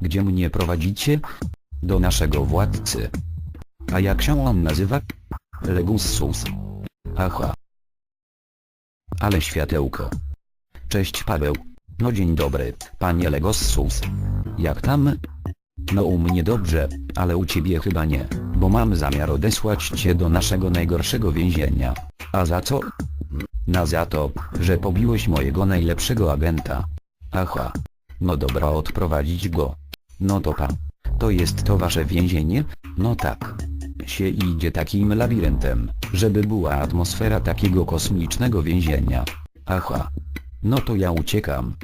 Gdzie mnie prowadzicie? Do naszego władcy. A jak się on nazywa? Legussus. Aha. Ale światełko. Cześć Paweł. No dzień dobry, panie Legossus. Jak tam? No u mnie dobrze, ale u ciebie chyba nie, bo mam zamiar odesłać cię do naszego najgorszego więzienia. A za co? Na za to, że pobiłeś mojego najlepszego agenta. Aha. No dobra odprowadzić go. No to pa. To jest to wasze więzienie? No tak. Się idzie takim labiryntem, żeby była atmosfera takiego kosmicznego więzienia. Aha. No to ja uciekam.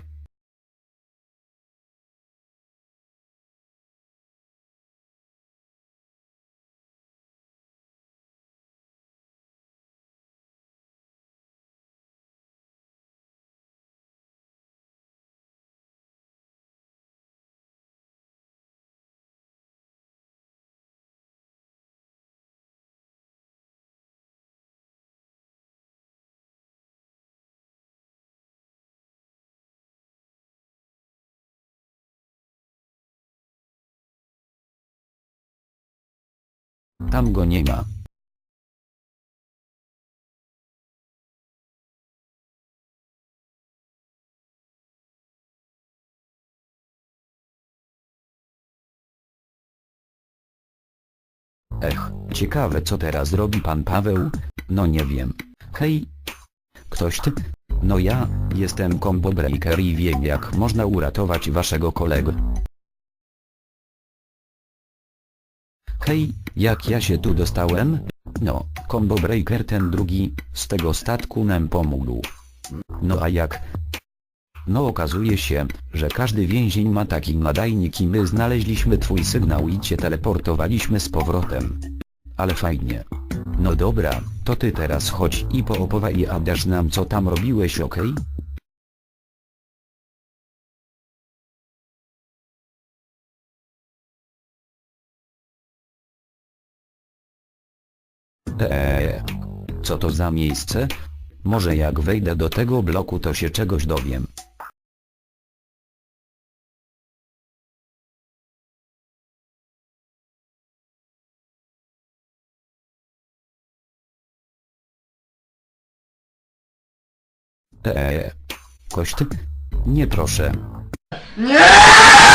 Tam go nie ma. Ech, ciekawe co teraz robi pan Paweł? No nie wiem. Hej! Ktoś ty? No ja, jestem Combo Breaker i wiem jak można uratować waszego kolegę. Hej, jak ja się tu dostałem? No, Combo Breaker ten drugi, z tego statku nam pomógł. No a jak? No okazuje się, że każdy więzień ma taki nadajnik i my znaleźliśmy twój sygnał i cię teleportowaliśmy z powrotem. Ale fajnie. No dobra, to ty teraz chodź i poopowiadaj a dasz nam co tam robiłeś okej? Eee, co to za miejsce? Może jak wejdę do tego bloku to się czegoś dowiem. Eee, kość? Nie proszę. Nie!